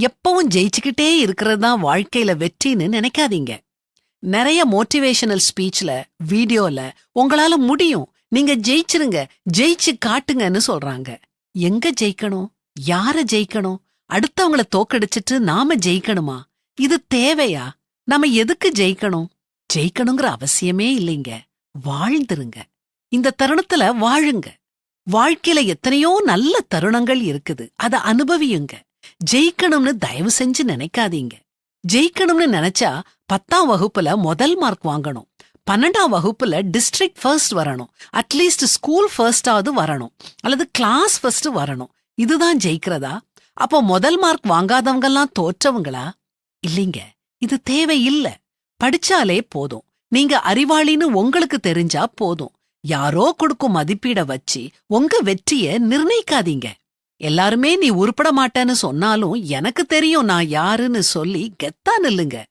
எப்பவும் ஜெயிச்சுக்கிட்டே இருக்கிறது தான் வாழ்க்கையில வெற்றின்னு நினைக்காதீங்க. நிறைய மோட்டிவேஷனல் ஸ்பீச்ல வீடியோல உங்களால முடியும். நீங்க ஜெயிச்சிருங்க ஜெயிச்சு காட்டுங்கன்னு சொல்றாங்க. எங்க ஜெயிக்கணும்? யார ஜெயிக்கணும்? அடுத்தவங்கள தோக்கடிச்சிட்டு நாம ஜெயிக்கணுமா? இது தேவையா? நாம எதுக்கு ஜெயிக்கணும்? ஜெயிக்கணுங்கிற அவசியமே இல்லைங்க. வாழ்ந்துருங்க. இந்த தருணத்துல வாழுங்க. வாழ்க்கையில எத்தனையோ நல்ல தருணங்கள் இருக்குது. அத அனுபவியுங்க. ஜெயிக்கணும்னு தயவு செஞ்சு நினைக்காதீங்க. ஜெயிக்கணும்னு நினைச்சா பத்தாம் வகுப்புல முதல் மார்க் வாங்கணும். பன்னெண்டாம் வகுப்புல டிஸ்ட்ரிக்ட் ஃபர்ஸ்ட் வரணும். அட்லீஸ்ட் ஸ்கூல் ஃபர்ஸ்டாவது வரணும். அல்லது கிளாஸ் ஃபர்ஸ்ட் வரணும். இதுதான் ஜெயிக்கிறதா? அப்போ முதல் மார்க் வாங்காதவங்கெல்லாம் தோற்றவங்களா? இல்லைங்க. இது தேவையில்ல. படிச்சாலே போதும். நீங்க அறிவாளின்னு உங்களுக்கு தெரிஞ்சா போதும். யாரோ கொடுக்கும் மதிப்பீட வச்சு உங்க வெற்றிய நிர்ணயிக்காதீங்க. எல்லாருமே நீ உருப்பட மாட்டேன்னு சொன்னாலும் எனக்கு தெரியும் நான் யாருன்னு சொல்லி கெத்தா நில்லுங்க.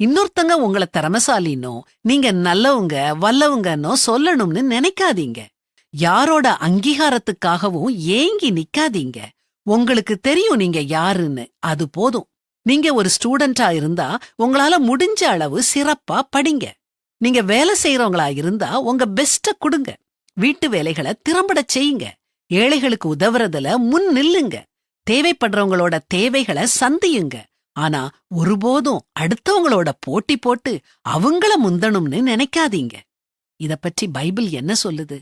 இன்னொருத்தங்க உங்கள திறமசாலினோ நீங்க நல்லவங்க வல்லவங்கன்னோ சொல்லணும்னு நினைக்காதீங்க. யாரோட அங்கீகாரத்துக்காகவும் ஏங்கி நிக்காதீங்க. உங்களுக்கு தெரியும் நீங்க யாருன்னு அது போதும். நீங்க ஒரு ஸ்டூடெண்டா இருந்தா உங்களால முடிஞ்ச அளவு சிறப்பா படிங்க. நீங்க வேலை செய்யறவங்களா இருந்தா உங்க பெஸ்ட கொடுங்க. வீட்டு வேலைகளை திறம்பட செய்யுங்க. ஏழைகளுக்கு உதவுறதுல முன் நில்லுங்க. தேவைப்படுறவங்களோட தேவைகளை சந்தியுங்க. ஆனா ஒருபோதும் அடுத்தவங்களோட போட்டி போட்டு அவங்கள முந்தணும்னு நினைக்காதீங்க. இத பற்றி பைபிள் என்ன சொல்லுது?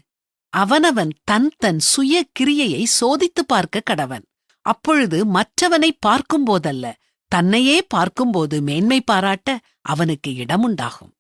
அவனவன் தன் தன் சுய கிரியையை சோதித்து பார்க்க கடவன். அப்பொழுது மற்றவனை பார்க்கும்போதல்ல தன்னையே பார்க்கும்போது மேன்மை பாராட்ட அவனுக்கு இடமுண்டாகும்.